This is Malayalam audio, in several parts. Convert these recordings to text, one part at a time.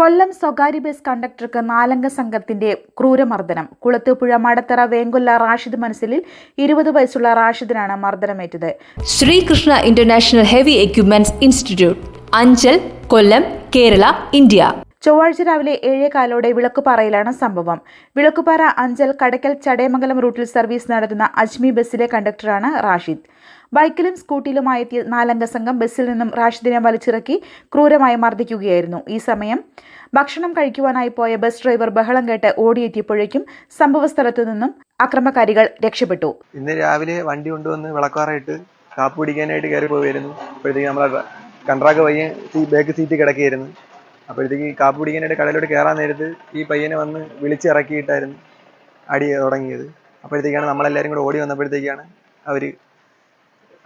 കൊല്ലം സ്വകാര്യ ബസ് കണ്ടക്ടർക്ക് നാലംഗ സംഘത്തിന്റെ ക്രൂരമർദ്ദനം. കുളത്തുപുഴ മടത്തറ വേങ്കൊല്ല റാഷിദ് മനസ്സിലിൽ ഇരുപത് വയസ്സുള്ള റാഷിദിനാണ് മർദ്ദനമേറ്റത്. Sreekrishna international heavy equipments institute Anchal Kollam Kerala India. ചൊവ്വാഴ്ച രാവിലെ ഏഴേകാലോടെ വിളക്കുപാറയിലാണ് സംഭവം. വിളക്കുപാറ അഞ്ചൽ കടക്കൽ ചടയമംഗലം റൂട്ടിൽ സർവീസ് നടത്തുന്ന അജ്മി ബസ്സിലെ കണ്ടക്ടറാണ് റാഷിദ്. ബൈക്കിലും സ്കൂട്ടിയിലുമായി എത്തിയ നാലംഗ സംഘം ബസ്സിൽ നിന്നും റാഷിദിനെ വലിച്ചിറക്കി ക്രൂരമായി മർദ്ദിക്കുകയായിരുന്നു. ഈ സമയം ഭക്ഷണം കഴിക്കുവാനായി പോയ ബസ് ഡ്രൈവർ ബഹളം കേട്ട് ഓടിയെത്തിയപ്പോഴേക്കും സംഭവസ്ഥലത്തു നിന്നും അക്രമകാരികൾ രക്ഷപ്പെട്ടു. ഇന്ന് രാവിലെ വണ്ടി കൊണ്ടുവന്ന് വിളക്കാറായിട്ട് കാപ്പ് പിടിക്കാനായിട്ട് കയറി പോവുമായിരുന്നു അപ്പോഴത്തേക്ക് നമ്മളെ കൺട്രാക്ക് പയ്യൻ ബാക്ക് സീറ്റ് കിടക്കുകയായിരുന്നു. അപ്പോഴത്തേക്ക് കാപ്പ് പിടിക്കാനായിട്ട് കടയിലോട്ട് കയറാൻ നേരത്ത് ഈ പയ്യനെ വന്ന് വിളിച്ചിറക്കിയിട്ടായിരുന്നു അടി തുടങ്ങിയത്. അപ്പോഴത്തേക്കാണ് നമ്മളെല്ലാവരും കൂടെ ഓടി വന്നപ്പോഴത്തേക്കാണ് അവർ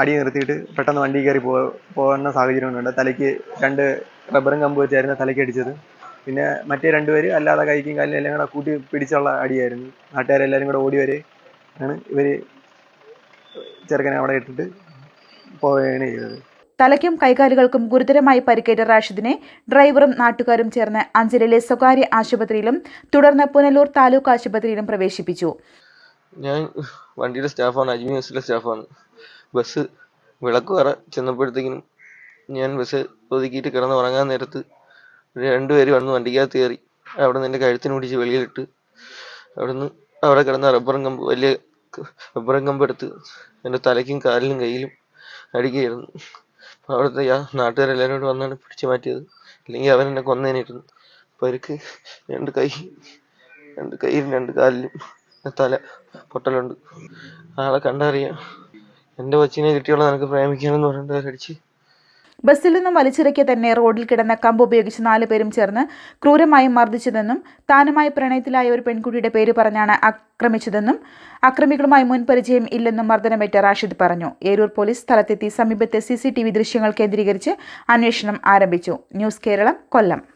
അടി നിർത്തിയിട്ട് പെട്ടെന്ന് വണ്ടി കയറി പോ പോകുന്ന സാഹചര്യം ഉണ്ട്. തലയ്ക്ക് രണ്ട് റബ്ബറും കമ്പ് വെച്ചായിരുന്നു തലയ്ക്ക് അടിച്ചത്. പിന്നെ മറ്റേ രണ്ടുപേര് അല്ലാതെ കൈക്കും കാലിനും എല്ലാം കൂടെ കൂട്ടി പിടിച്ചുള്ള അടിയായിരുന്നു. നാട്ടുകാരെല്ലാവരും കൂടെ ഓടി വരെ ആണ് ഇവർ ചെറുക്കനെ അവിടെ ഇട്ടിട്ട് പോവുകയാണ് ചെയ്തത്. തലയ്ക്കും കൈകാലുകൾക്കും ഗുരുതരമായി പരിക്കേറ്റ റാഷിദിനെ ഡ്രൈവറും നാട്ടുകാരും ചേർന്ന് അഞ്ചലിലെ സ്വകാര്യ ആശുപത്രിയിലും തുടർന്ന് പുനലൂർ താലൂക്ക് ആശുപത്രിയിലും പ്രവേശിപ്പിച്ചു. ഞാൻ വണ്ടിയുടെ സ്റ്റാഫാണ് അജ്മീർ സ്റ്റാഫാണ്. ബസ് വിളക്ക് വേറെ ചെന്നപ്പോഴത്തേക്കിനും ഞാൻ ബസ് ഒതുക്കിയിട്ട് കിടന്ന് ഉറങ്ങാൻ നേരത്ത് രണ്ടുപേര് വന്ന് വണ്ടിക്കകത്ത് കയറി. അവിടെ നിന്ന് എന്റെ കഴുത്തിന് പിടിച്ച് വെളിയിലിട്ട് അവിടുന്ന് അവിടെ കിടന്ന റബ്ബറും കമ്പ് വലിയ റബ്ബറും കമ്പ് എടുത്ത് എന്റെ തലയ്ക്കും കാലിനും കയ്യിലും അടിക്കുകയായിരുന്നു. അവിടുത്തെ ആ നാട്ടുകാരെല്ലാവരും കൂടെ വന്നാണ് പിടിച്ചു മാറ്റിയത്. ഇല്ലെങ്കിൽ അവൻ എന്നെ കൊന്നേനായിരുന്നു. പരുക്ക് രണ്ട് കൈ രണ്ട് കൈയിലും രണ്ട് കാലിലും തല പൊട്ടലുണ്ട്. ആളെ കണ്ടറിയാം. എന്റെ കൊച്ചിനെ കിട്ടിയുള്ള നിനക്ക് പ്രേമിക്കണമെന്ന് പറഞ്ഞിട്ട് അടിച്ച്. ബസ്സിൽ നിന്നും വലിച്ചിറക്കിയ തന്നെ റോഡിൽ കിടന്ന കമ്പ് ഉപയോഗിച്ച് നാലു പേരും ചേർന്ന് ക്രൂരമായി മർദ്ദിച്ചതെന്നും താനുമായി പ്രണയത്തിലായ ഒരു പെൺകുട്ടിയുടെ പേര് പറഞ്ഞാണ് ആക്രമിച്ചതെന്നും അക്രമികളുമായി മുൻപരിചയം ഇല്ലെന്നും മർദ്ദനമേറ്റ റാഷിദ് പറഞ്ഞു. ഏരൂർ പോലീസ് സ്ഥലത്തെത്തി സമീപത്തെ സി ദൃശ്യങ്ങൾ കേന്ദ്രീകരിച്ച് അന്വേഷണം ആരംഭിച്ചു. News Keralam Kollam.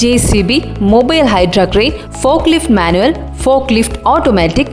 J C B mobile hydra crane fork lift manual fork lift automatic